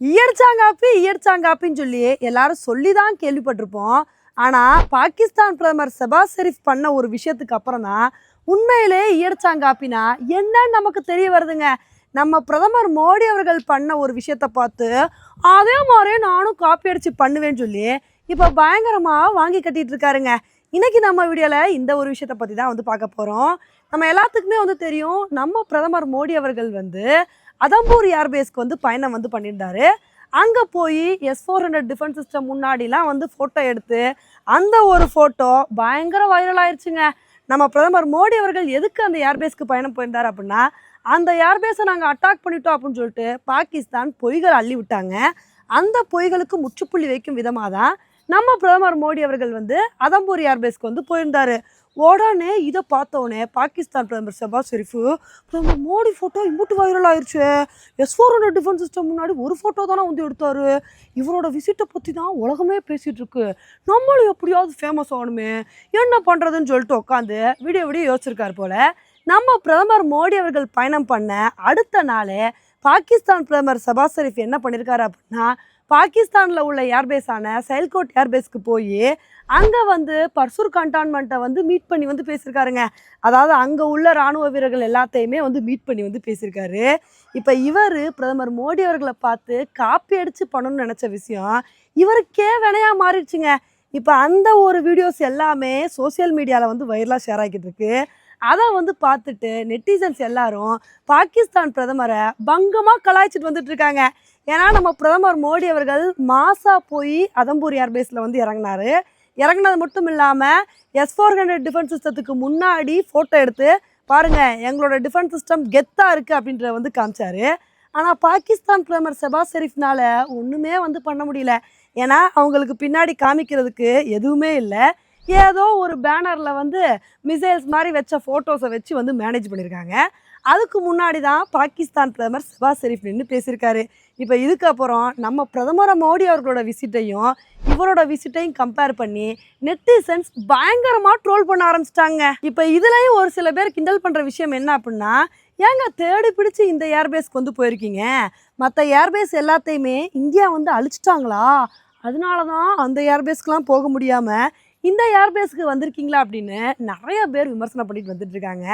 இயற்சாங்காப்பி இயற்சாங்காப்பின்னு சொல்லி எல்லாரும் சொல்லி தான் கேள்விப்பட்டிருப்போம். ஆனால் பாகிஸ்தான் பிரதமர் செபாஸ் ஷெரீஃப் பண்ண ஒரு விஷயத்துக்கு அப்புறம் தான் உண்மையிலே இயற்சாங்காப்பினா என்னன்னு நமக்கு தெரிய வருதுங்க. நம்ம பிரதமர் மோடி அவர்கள் பண்ண ஒரு விஷயத்த பார்த்து அதே மாதிரியே நானும் காப்பி அடித்து பண்ணுவேன்னு சொல்லி இப்போ பயங்கரமாக வாங்கி கட்டிட்டு இருக்காருங்க. இன்றைக்கி நம்ம வீடியோவில் இந்த ஒரு விஷயத்தை பற்றி தான் வந்து பார்க்க போகிறோம் நம்ம எல்லாத்துக்குமே வந்து தெரியும் நம்ம பிரதமர் மோடி அவர்கள் வந்து அதம்பூர் ஏர்பேஸ்க்கு வந்து பயணம் வந்து பண்ணியிருந்தாரு. அங்கே போய் S four hundred defence system முன்னாடிலாம் வந்து ஃபோட்டோ எடுத்து அந்த ஒரு ஃபோட்டோ பயங்கர வைரல் ஆயிடுச்சுங்க நம்ம பிரதமர் மோடி அவர்கள் எதுக்கு அந்த ஏர்பேஸ்க்கு பயணம் போயிருந்தார் அப்படின்னா அந்த ஏர்பேஸை நாங்கள் அட்டாக் பண்ணிட்டோம் அப்படின்னு சொல்லிட்டு பாகிஸ்தான் பொய்கள் அள்ளி விட்டாங்க. அந்த பொய்களுக்கு முற்றுப்புள்ளி வைக்கும் விதமாக தான் நம்ம பிரதமர் மோடி அவர்கள் வந்து அதம்பூர் ஏர்பேஸ்க்கு வந்து போயிருந்தார். உடனே இதை பார்த்தோன்னே பாகிஸ்தான் பிரதமர் ஷெபாஸ் ஷெரீஃபு பிரதமர் மோடி ஃபோட்டோ இம்புட்டு வைரல் ஆயிடுச்சு S four hundred defence system முன்னாடி ஒரு ஃபோட்டோ தானே வந்து எடுத்தார். இவரோட விசிட்டை பற்றி தான் உலகமே பேசிகிட்டு இருக்கு. நம்மளும் எப்படியாவது ஃபேமஸ் ஆகணுமே. என்ன பண்ணுறதுன்னு சொல்லிட்டு உட்காந்து வீடியோ வீடியோ யோசிச்சிருக்காரு போல். நம்ம பிரதமர் மோடி அவர்கள் பயணம் பண்ண அடுத்த நாளே பாகிஸ்தான் பிரதமர் ஷபாஸ் ஷெரீஃப் என்ன பண்ணியிருக்காரு அப்படின்னா பாகிஸ்தானில் உள்ள ஏர்பேஸான செயல்கோட் ஏர்பேஸ்க்கு போய் அங்கே வந்து பர்சூர் கண்டான்மெண்ட்டை வந்து மீட் பண்ணி வந்து பேசியிருக்காருங்க. அதாவது அங்கே உள்ள இராணுவ வீரர்கள் எல்லாத்தையுமே வந்து மீட் பண்ணி வந்து பேசியிருக்காரு. இப்போ இவர் பிரதமர் மோடி அவர்களை பார்த்து காப்பி அடித்து பண்ணணும்னு நினச்ச விஷயம் இவருக்கே வினையாக மாறிடுச்சுங்க. இப்போ அந்த ஒரு வீடியோஸ் எல்லாமே சோஷியல் மீடியாவில் வந்து வைரலாக ஷேர் ஆகிட்டு இருக்கு. அதை வந்து பார்த்துட்டு நெட்டிசன்ஸ் எல்லாரும் பாகிஸ்தான் பிரதமரை பங்கமாக கலாய்ச்சிட்டு வந்துட்டு இருக்காங்க. ஏன்னா நம்ம பிரதமர் மோடி அவர்கள் மாசா போய் அதம்பூர் ஏர்பேஸில் வந்து இறங்கினாரு. இறங்குனது மட்டும் இல்லாமல் எஸ் ஃபோர் ஹண்ட்ரட் டிஃபென்ஸ் சிஸ்டத்துக்கு முன்னாடி ஃபோட்டோ எடுத்து பாருங்கள் எங்களோட டிஃபென்ஸ் சிஸ்டம் கெத்தாக இருக்குது அப்படின்றத வந்து காமிச்சார். ஆனால் பாகிஸ்தான் பிரதமர் ஷெபாஸ் ஷெரீஃப்னால் ஒன்றுமே வந்து பண்ண முடியல. ஏன்னா அவங்களுக்கு பின்னாடி காமிக்கிறதுக்கு எதுவுமே இல்லை. ஏதோ ஒரு பேனரில் வந்து மிசைல்ஸ் மாதிரி வச்ச ஃபோட்டோஸை வச்சு வந்து மேனேஜ் பண்ணியிருக்காங்க அதுக்கு முன்னாடி தான் பாகிஸ்தான் பிரதமர் ஷெபாஸ் ஷெரீஃப் நின்று பேசியிருக்காரு. இப்போ இதுக்கப்புறம் நம்ம பிரதமர் மோடி அவர்களோட விசிட்டையும் இவரோட விசிட்டையும் கம்பேர் பண்ணி நெட்டிசன்ஸ் பயங்கரமாக ட்ரோல் பண்ண ஆரம்பிச்சிட்டாங்க. இப்போ இதுலேயும் ஒரு சில பேர் கிண்டல் பண்ணுற விஷயம் என்ன அப்படின்னா ஏங்க தேடி பிடிச்சி இந்த ஏர்பேஸ்க்கு வந்து போயிருக்கீங்க? மற்ற ஏர்பேஸ் எல்லாத்தையுமே இந்தியா வந்து அழிச்சிட்டாங்களா? அதனால தான் அந்த ஏர்பேஸ்க்குலாம் போக முடியாமல் இந்த ஏர்பேஸ்க்கு வந்திருக்கீங்களா அப்படின்னு நிறைய பேர் விமர்சனம் பண்ணிட்டு வந்துட்டு இருக்காங்க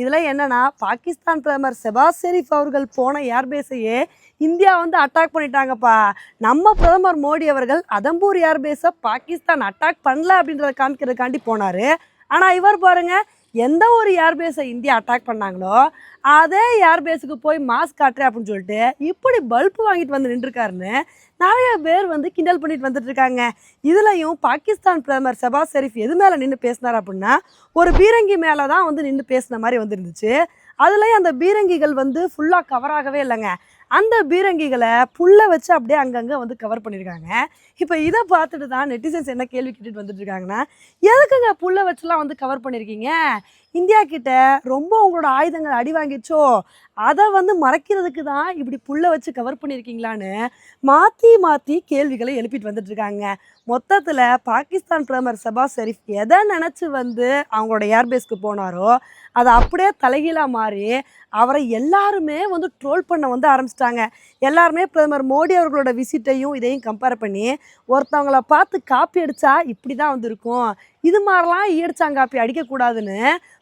இதில் என்னன்னா பாகிஸ்தான் பிரதமர் செபாஸ் ஷெரீஃப் அவர்கள் போன ஏர்பேஸையே இந்தியா வந்து அட்டாக் பண்ணிட்டாங்கப்பா. நம்ம பிரதமர் மோடி அவர்கள் அதம்பூர் ஏர்பேஸை பாகிஸ்தான் அட்டாக் பண்ணல அப்படின்றத காமிக்கிறதுக்காண்டி போனார். ஆனால் இவர் பாருங்கள் எந்த ஒரு ஏர்பேஸை இந்தியா அட்டாக் பண்ணாங்களோ அதே ஏர்பேஸுக்கு போய் மாஸ்க் காட்டுறேன் அப்படின்னு சொல்லிட்டு இப்படி பல்ப் வாங்கிட்டு வந்து நின்றுருக்காருன்னு நிறைய பேர் வந்து கிண்டல் பண்ணிட்டு வந்துட்டு இருக்காங்க. பாகிஸ்தான் பிரதமர் ஷெபாஸ் ஷெரீஃப் எது மேலே நின்று பேசினார் அப்படின்னா ஒரு பீரங்கி மேலே தான் வந்து நின்று பேசின மாதிரி வந்துருந்துச்சு அதுலேயும் அந்த பீரங்கிகள் வந்து ஃபுல்லாக கவர் ஆகவே இல்லைங்க. அந்த பீரங்கிகளை புல்லை வச்சு அப்படியே அங்கங்கே வந்து கவர் பண்ணியிருக்காங்க இப்போ இதை பார்த்துட்டு தான் நெட்டிசன்ஸ் என்ன கேள்வி கேட்டுட்டு வந்துட்டு இருக்காங்கன்னா எதுக்குங்க புல்லை வச்சுலாம் வந்து கவர் பண்ணியிருக்கீங்க இந்தியா கிட்ட ரொம்ப உங்களோட ஆயுதங்கள் அடி வாங்கிச்சோ? அதை வந்து மறைக்கிறதுக்கு தான் இப்படி புல்லை வச்சு கவர் பண்ணியிருக்கீங்களான்னு மாற்றி மாற்றி கேள்விகளை எழுப்பிட்டு வந்துட்டு இருக்காங்க. மொத்தத்தில் பாகிஸ்தான் பிரதமர் சபா ஷெரீஃப் எதை நினச்சி வந்து அவங்களோட ஏர்பேஸ்க்கு போனாரோ அதை அப்படியே தலைகீழாக மாறி அவரை எல்லாருமே வந்து ட்ரோல் பண்ண வந்து ஆரம்பிச்சிட்டாங்க. எல்லாருமே பிரதமர் மோடி அவர்களோட விசிட்டையும் இதையும் கம்பேர் பண்ணி ஒருத்தவங்கள பார்த்து காப்பி அடித்தா இப்படி தான் வந்திருக்கும். இது மாதிரிலாம் ஈடிச்சாங்காப்பி அடிக்கக்கூடாதுன்னு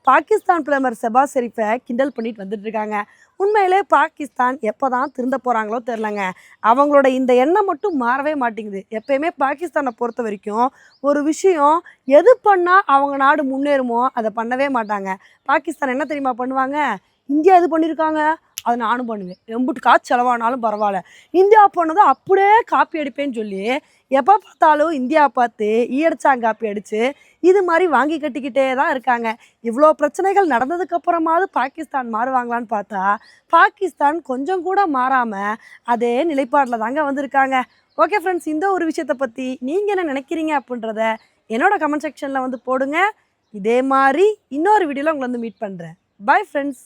பாகிஸ்தான் பிரதமர் செபா ஷெரீஃபை கிண்டல் பண்ணிட்டு வந்துட்டு இருக்காங்க. உண்மையிலே பாகிஸ்தான் எப்போ தான் திருந்த போகிறாங்களோ தெரிலங்க அவங்களோட இந்த எண்ணம் மட்டும் மாறவே மாட்டேங்குது. எப்பயுமே பாகிஸ்தானை பொறுத்த வரைக்கும் ஒரு விஷயம் எது பண்ணால் அவங்க நாடு முன்னேறுமோ அதை பண்ணவே மாட்டாங்க. பாகிஸ்தான் என்ன தெரியுமா பண்ணுவாங்க? இந்தியா இது பண்ணியிருக்காங்க அதை நானும் பண்ணுவேன். எம்புட்டு காசு செலவானாலும் பரவாயில்ல. இந்தியா போனதும் அப்படியே காப்பி அடிப்பேன்னு சொல்லி எப்போ பார்த்தாலும் இந்தியா பார்த்து ஈயடிச்சாங்க காப்பி அடித்து இது மாதிரி வாங்கி கட்டிக்கிட்டே தான் இருக்காங்க. இவ்வளோ பிரச்சனைகள் நடந்ததுக்கப்புறமாவது பாகிஸ்தான் மாறுவாங்களான்னு பார்த்தா பாகிஸ்தான் கொஞ்சம் கூட மாறாமல் அதே நிலைப்பாடில் தாங்க வந்திருக்காங்க. ஓகே ஃப்ரெண்ட்ஸ் இந்த ஒரு விஷயத்தை பற்றி நீங்கள் என்ன நினைக்கிறீங்க அப்படின்றத என்னோட கமெண்ட் செக்ஷனில் வந்து போடுங்க. இதே மாதிரி இன்னொரு வீடியோவில் உங்களை வந்து மீட் பண்ணுறேன் பை ஃப்ரெண்ட்ஸ்